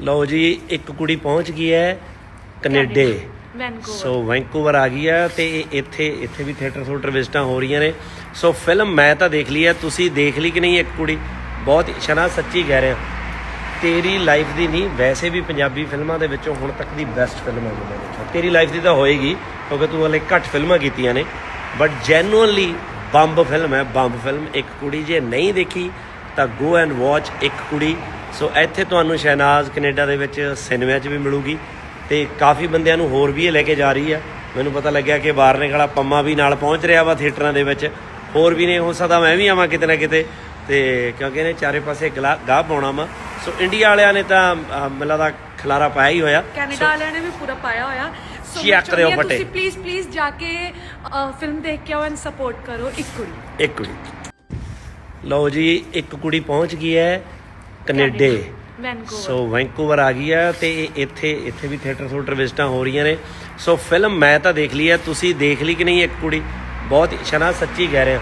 ਲਓ ਜੀ ਇੱਕ ਕੁੜੀ ਪਹੁੰਚ ਗਈ ਹੈ ਕੈਨੇਡਾ। ਸੋ ਵੈਂਕੂਵਰ ਆ ਗਈ ਹੈ ਤੇ ਇਹ ਇੱਥੇ ਇੱਥੇ ਵੀ ਥੀਏਟਰ ਥੀਏਟਰ ਵਿਜ਼ਟਾਂ ਹੋ ਰਹੀਆਂ ਨੇ। ਸੋ ਫਿਲਮ ਮੈਂ ਤਾਂ ਦੇਖ ਲਈ ਹੈ ਤੁਸੀਂ ਦੇਖ ਲਈ ਕਿ ਨਹੀਂ ਇੱਕ ਕੁੜੀ? ਬਹੁਤ ਸ਼ਨਾ ਸੱਚੀ ਕਹਿ ਰਿਹਾ। ਤੇਰੀ ਲਾਈਫ ਦੀ ਨਹੀਂ ਵੈਸੇ ਵੀ ਪੰਜਾਬੀ ਫਿਲਮਾਂ ਦੇ ਵਿੱਚੋਂ ਹੁਣ ਤੱਕ ਦੀ ਬੈਸਟ ਫਿਲਮ ਹੈ ਮੇਰੇ ਵਿੱਚ ਤੇਰੀ ਲਾਈਫ ਦੀ ਤਾਂ ਹੋਏਗੀ ਕਿਉਂਕਿ ਤੂੰ ਹਲੇ ਘੱਟ ਫਿਲਮਾਂ ਕੀਤੀਆਂ ਨੇ। ਬਟ ਜੈਨੂਅਲੀ ਬੰਬ ਫਿਲਮ ਹੈ ਬੰਬ ਫਿਲਮ ਇੱਕ ਕੁੜੀ ਜੇ ਨਹੀਂ ਦੇਖੀ ਤਾਂ ਗੋ ਐਂਡ ਵਾਚ ਇੱਕ ਕੁੜੀ ਸੋ ਇੱਥੇ ਤੁਹਾਨੂੰ ਸ਼ਹਿਨਾਜ਼ ਕੈਨੇਡਾ ਦੇ ਵਿੱਚ ਸਿਨੇਮਾ 'ਚ ਵੀ ਮਿਲੂਗੀ ਤੇ ਕਾਫੀ ਬੰਦਿਆਂ ਨੂੰ ਹੋਰ ਵੀ ਇਹ ਲੈ ਕੇ ਜਾ ਰਹੀ ਆ। ਮੈਨੂੰ ਪਤਾ ਲੱਗਿਆ ਕਿ ਬਾਹਰ ਨੇ ਖੜਾ ਪੰਮਾ ਵੀ ਨਾਲ ਪਹੁੰਚ ਰਿਹਾ ਵਾ ਥੀਏਟਰਾਂ ਦੇ ਵਿੱਚ। ਹੋਰ ਵੀ ਨੇ ਹੋ ਸਕਦਾ ਮੈਂ ਵੀ ਆਵਾਂ ਕਿਤੇ ਨਾ ਕਿਤੇ। ਤੇ ਕਿਉਂਕਿ ਇਹਨੇ ਚਾਰੇ ਪਾਸੇ ਗਾਹ ਪਾਉਣਾ ਵਾ। ਸੋ ਇੰਡੀਆ ਵਾਲਿਆਂ ਨੇ ਤਾਂ ਮੈਨੂੰ ਲੱਗਦਾ ਖਲਾਰਾ ਪਾਇਆ ਹੀ ਹੋਇਆ। ਕੈਨੇਡਾ ਵਾਲਿਆਂ ਨੇ ਵੀ ਪੂਰਾ ਪਾਇਆ ਹੋਇਆ। ਸੋ ਚੱਕ ਹਾਂ ਫਟੇ। ਤੁਸੀਂ ਪਲੀਜ਼ ਪਲੀਜ਼ ਜਾ ਕੇ ਫਿਲਮ ਦੇਖ ਕੇ ਆਓ ਐਂਡ ਸਪੋਰਟ ਕਰੋ ਇੱਕ ਕੁੜੀ। ਇੱਕ ਕੁੜੀ। ਲਓ ਜੀ ਇੱਕ ਕੁੜੀ ਪਹੁੰਚ ਗਈ ਹੈ। ਕੈਨੇਡਾ। ਵੈਨਕੂਵਰ। ਸੋ ਵੈਂਕੂਵਰ ਆ ਗਈ ਹੈ ਤੇ ਇਹ ਇੱਥੇ ਇੱਥੇ ਵੀ ਥੀਏਟਰ ਥੀਏਟਰ ਵਿਜ਼ਟਾਂ ਹੋ ਰਹੀਆਂ ਨੇ। ਸੋ ਫਿਲਮ ਮੈਂ ਤਾਂ ਦੇਖ ਲਈ ਹੈ ਤੁਸੀਂ ਦੇਖ ਲਈ ਕਿ ਨਹੀਂ ਇੱਕ ਕੁੜੀ? ਬਹੁਤ ਸ਼ਨਾ ਸੱਚੀ ਕਹਿ ਰਿਹਾ।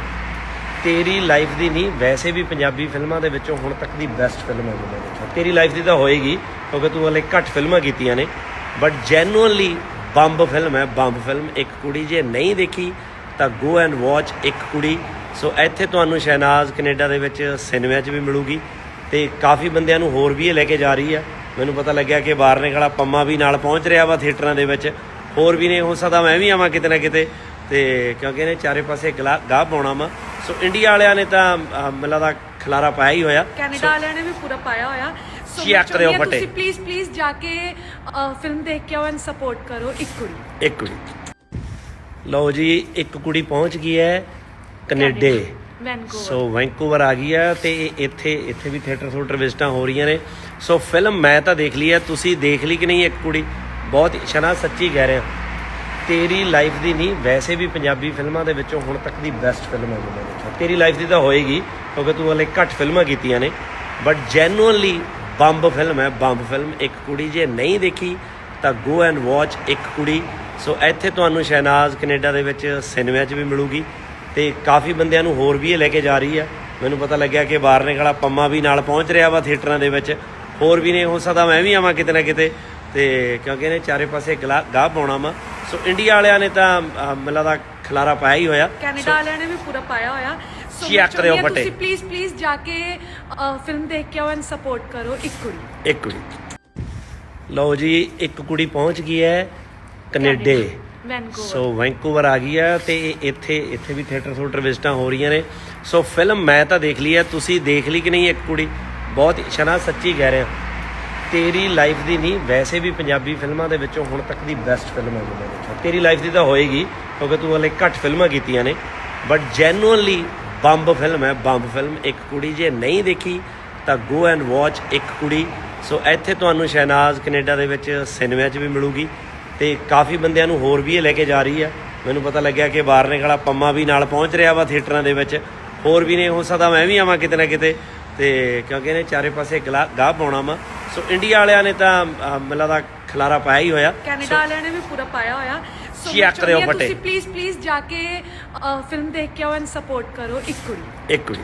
ਤੇਰੀ ਲਾਈਫ ਦੀ ਨਹੀਂ ਵੈਸੇ ਵੀ ਪੰਜਾਬੀ ਫਿਲਮਾਂ ਦੇ ਵਿੱਚੋਂ ਹੁਣ ਤੱਕ ਦੀ ਬੈਸਟ ਫਿਲਮ ਹੈ ਮੇਰੇ ਵਿੱਚ। ਤੇਰੀ ਲਾਈਫ ਦੀ ਤਾਂ ਹੋਏਗੀ ਕਿਉਂਕਿ ਤੂੰ ਹਲੇ ਘੱਟ ਫਿਲਮਾਂ ਕੀਤੀਆਂ ਨੇ। ਬਟ ਜੈਨੂਅਲੀ ਬੰਬ ਫਿਲਮ ਹੈ ਬੰਬ ਫਿਲਮ ਇੱਕ ਕੁੜੀ ਜੇ ਨਹੀਂ ਦੇਖੀ ਤਾਂ ਗੋ ਐਂਡ ਵਾਚ ਇੱਕ ਕੁੜੀ। ਸੋ ਇੱਥੇ ਤੁਹਾਨੂੰ ਸ਼ਹਿਨਾਜ਼ ਕੈਨੇਡਾ ਦੇ ਵਿੱਚ ਸਿਨੇਮਾ 'ਚ ਵੀ ਮਿਲੂਗੀ। ਤੇ ਕਾਫੀ ਬੰਦਿਆਂ ਨੂੰ ਹੋਰ ਵੀ ਇਹ ਲੈ ਕੇ ਜਾ ਰਹੀ ਆ। ਮੈਨੂੰ ਪਤਾ ਲੱਗਿਆ ਕਿ ਬਾਹਰ ਨੇ ਖੜਾ ਪੰਮਾ ਵੀ ਨਾਲ ਪਹੁੰਚ ਰਿਹਾ ਵਾ ਥੀਏਟਰਾਂ ਦੇ ਵਿੱਚ। ਹੋਰ ਵੀ ਨੇ ਹੋ ਸਕਦਾ ਮੈਂ ਵੀ ਆਵਾਂ ਕਿਤੇ ਨਾ ਕਿਤੇ। ਤੇ ਕਿਉਂਕਿ ਇਹਨੇ ਚਾਰੇ ਪਾਸੇ ਗਾਹ ਪਾਉਣਾ ਵਾ। ਸੋ ਇੰਡੀਆ ਵਾਲਿਆਂ ਨੇ ਤਾਂ ਮੈਨੂੰ ਲੱਗਦਾ ਖਲਾਰਾ ਪਾਇਆ ਹੀ ਹੋਇਆ। ਕੈਨੇਡਾ ਵਾਲਿਆਂ ਨੇ ਵੀ ਪੂਰਾ ਪਾਇਆ ਹੋਇਆ। ਸੋ ਚੱਕ ਹਾਂ ਫਟੇ। ਤੁਸੀਂ ਪਲੀਜ਼ ਪਲੀਜ਼ ਜਾ ਕੇ ਫਿਲਮ ਦੇਖ ਕੇ ਆਓ ਐਂਡ ਸਪੋਰਟ ਕਰੋ ਇੱਕ ਕੁੜੀ। ਇੱਕ ਕੁੜੀ। ਲਓ ਜੀ ਇੱਕ ਕੁੜੀ ਪਹੁੰਚ ਗਈ ਹੈ ਕੈਨੇਡਾ। ਵੈਨਕੂਵਰ ਸੋ ਵੈਂਕੂਵਰ ਆ ਗਈ ਆ ਤੇ ਇਹ ਇੱਥੇ ਇੱਥੇ ਵੀ ਥੀਏਟਰ ਥੀਏਟਰ ਵਿਜ਼ਟਾਂ ਹੋ ਰਹੀਆਂ ਨੇ। ਸੋ ਫਿਲਮ ਮੈਂ ਤਾਂ ਦੇਖ ਲਈ ਹੈ ਤੁਸੀਂ ਦੇਖ ਲਈ ਕਿ ਨਹੀਂ ਇੱਕ ਕੁੜੀ? ਬਹੁਤ ਸ਼ਨਾ ਸੱਚੀ ਕਹਿ ਰਿਹਾ। ਤੇਰੀ ਲਾਈਫ ਦੀ ਨਹੀਂ, ਵੈਸੇ ਵੀ ਪੰਜਾਬੀ ਫਿਲਮਾਂ ਦੇ ਵਿੱਚੋਂ ਹੁਣ ਤੱਕ ਦੀ ਬੈਸਟ ਫਿਲਮ ਹੈ ਮੇਰੇ ਵਿੱਚ ਤੇਰੀ ਲਾਈਫ ਦੀ ਤਾਂ ਹੋਏਗੀ, ਕਿਉਂਕਿ ਤੂੰ ਹਲੇ ਘੱਟ ਫਿਲਮਾਂ ਕੀਤੀਆਂ ਨੇ। ਬਟ ਜੈਨੂਅਨਲੀ ਬੰਬ ਫਿਲਮ ਹੈ, ਬੰਬ ਫਿਲਮ ਇੱਕ ਕੁੜੀ ਜੇ ਨਹੀਂ ਦੇਖੀ, ਤਾਂ ਗੋ ਐਂਡ ਵਾਚ ਇੱਕ ਕੁੜੀ। ਸੋ ਇੱਥੇ ਤੁਹਾਨੂੰ ਸ਼ਹਿਨਾਜ਼ ਕੈਨੇਡਾ ਦੇ ਵਿੱਚ ਸਿਨੇਮਾ 'ਚ ਵੀ ਮਿਲੂਗੀ। ਤੇ ਕਾਫੀ ਬੰਦਿਆਂ ਨੂੰ ਹੋਰ ਵੀ ਇਹ ਲੈ ਕੇ ਜਾ ਰਹੀ ਆ। ਮੈਨੂੰ ਪਤਾ ਲੱਗਿਆ ਕਿ ਬਾਹਰ ਨੇ ਖੜਾ ਪੰਮਾ ਵੀ ਨਾਲ ਪਹੁੰਚ ਰਿਹਾ ਵਾ ਥੀਏਟਰਾਂ ਦੇ ਵਿੱਚ। ਹੋਰ ਵੀ ਨੇ ਹੋ ਸਕਦਾ ਮੈਂ ਵੀ ਆਵਾਂ ਕਿਤੇ ਨਾ ਕਿਤੇ। ਤੇ ਕਿਉਂਕਿ ਇਹਨੇ ਚਾਰੇ ਪਾਸੇ ਗਾਹ ਪਾਉਣਾ ਵਾ। ਸੋ ਇੰਡੀਆ ਵਾਲਿਆਂ ਨੇ ਤਾਂ ਮੈਨੂੰ ਲੱਗਦਾ ਖਲਾਰਾ ਪਾਇਆ ਹੀ ਹੋਇਆ। ਕੈਨੇਡਾ ਵਾਲਿਆਂ ਨੇ ਵੀ ਪੂਰਾ ਪਾਇਆ ਹੋਇਆ। ਸੋ ਚੱਕ ਹਾਂ ਫਟੇ। ਤੁਸੀਂ ਪਲੀਜ਼ ਪਲੀਜ਼ ਜਾ ਕੇ ਫਿਲਮ ਦੇਖ ਕੇ ਆਓ ਐਂਡ ਸਪੋਰਟ ਕਰੋ ਇੱਕ ਕੁੜੀ। ਇੱਕ ਕੁੜੀ। ਲਓ ਜੀ ਇੱਕ ਕੁੜੀ ਪਹੁੰਚ ਗਈ ਹੈ ਕੈਨੇਡਾ। ਵੈਨਕੂਵਰ ਸੋ ਵੈਂਕੂਵਰ ਆ ਗਈ ਆ ਤੇ ਇਹ ਇੱਥੇ ਇੱਥੇ ਵੀ ਥੀਏਟਰ ਥੀਏਟਰ ਵਿਜ਼ਟਾਂ ਹੋ ਰਹੀਆਂ ਨੇ। ਸੋ ਫਿਲਮ ਮੈਂ ਤਾਂ ਦੇਖ ਲਈ ਹੈ ਤੁਸੀਂ ਦੇਖ ਲਈ ਕਿ ਨਹੀਂ ਇੱਕ ਕੁੜੀ? ਬਹੁਤ ਸ਼ਨਾ ਸੱਚੀ ਕਹਿ ਰਿਹਾ। ਤੇਰੀ ਲਾਈਫ ਦੀ ਨਹੀਂ, ਵੈਸੇ ਵੀ ਪੰਜਾਬੀ ਫਿਲਮਾਂ ਦੇ ਵਿੱਚੋਂ ਹੁਣ ਤੱਕ ਦੀ ਬੈਸਟ ਫਿਲਮ ਹੈ ਮੇਰੇ ਵਿੱਚ ਤੇਰੀ ਲਾਈਫ ਦੀ ਤਾਂ ਹੋਏਗੀ, ਕਿਉਂਕਿ ਤੂੰ ਹਲੇ ਘੱਟ ਫਿਲਮਾਂ ਕੀਤੀਆਂ ਨੇ। ਬਟ ਜੈਨੂਅਨਲੀ ਬੰਬ ਫਿਲਮ ਹੈ, ਬੰਬ ਫਿਲਮ ਇੱਕ ਕੁੜੀ ਜੇ ਨਹੀਂ ਦੇਖੀ, ਤਾਂ ਗੋ ਐਂਡ ਵਾਚ ਇੱਕ ਕੁੜੀ। ਸੋ ਇੱਥੇ ਤੁਹਾਨੂੰ ਸ਼ਹਿਨਾਜ਼ ਕੈਨੇਡਾ ਦੇ ਵਿੱਚ ਸਿਨੇਮਾ 'ਚ ਵੀ ਮਿਲੂਗੀ। ਤੇ ਕਾਫੀ ਬੰਦਿਆਂ ਨੂੰ ਹੋਰ ਵੀ ਇਹ ਲੈ ਕੇ ਜਾ ਰਹੀ ਆ। ਮੈਨੂੰ ਪਤਾ ਲੱਗਿਆ ਕਿ ਬਾਹਰ ਨੇ ਖੜਾ ਪੰਮਾ ਵੀ ਨਾਲ ਪਹੁੰਚ ਰਿਹਾ ਵਾ ਥੀਏਟਰਾਂ ਦੇ ਵਿੱਚ। ਹੋਰ ਵੀ ਨੇ ਹੋ ਸਕਦਾ ਮੈਂ ਵੀ ਆਵਾਂ ਕਿਤੇ ਨਾ ਕਿਤੇ। ਤੇ ਕਿਉਂਕਿ ਇਹਨੇ ਚਾਰੇ ਪਾਸੇ ਗਾਹ ਪਾਉਣਾ ਵਾ। ਸੋ ਇੰਡੀਆ ਵਾਲਿਆਂ ਨੇ ਤਾਂ ਮੈਨੂੰ ਲੱਗਦਾ ਖਲਾਰਾ ਪਾਇਆ ਹੀ ਹੋਇਆ। ਕੈਨੇਡਾ ਵਾਲਿਆਂ ਨੇ ਵੀ ਪੂਰਾ ਪਾਇਆ ਹੋਇਆ। ਚੱਕ ਫਟੇ। ਤੁਸੀਂ ਪਲੀਜ਼ ਪਲੀਜ਼ ਜਾ ਕੇ ਫਿਲਮ ਦੇਖ ਕੇ ਆਓ ਐਂਡ ਸਪੋਰਟ ਕਰੋ ਇੱਕ ਕੁੜੀ। ਇੱਕ ਕੁੜੀ।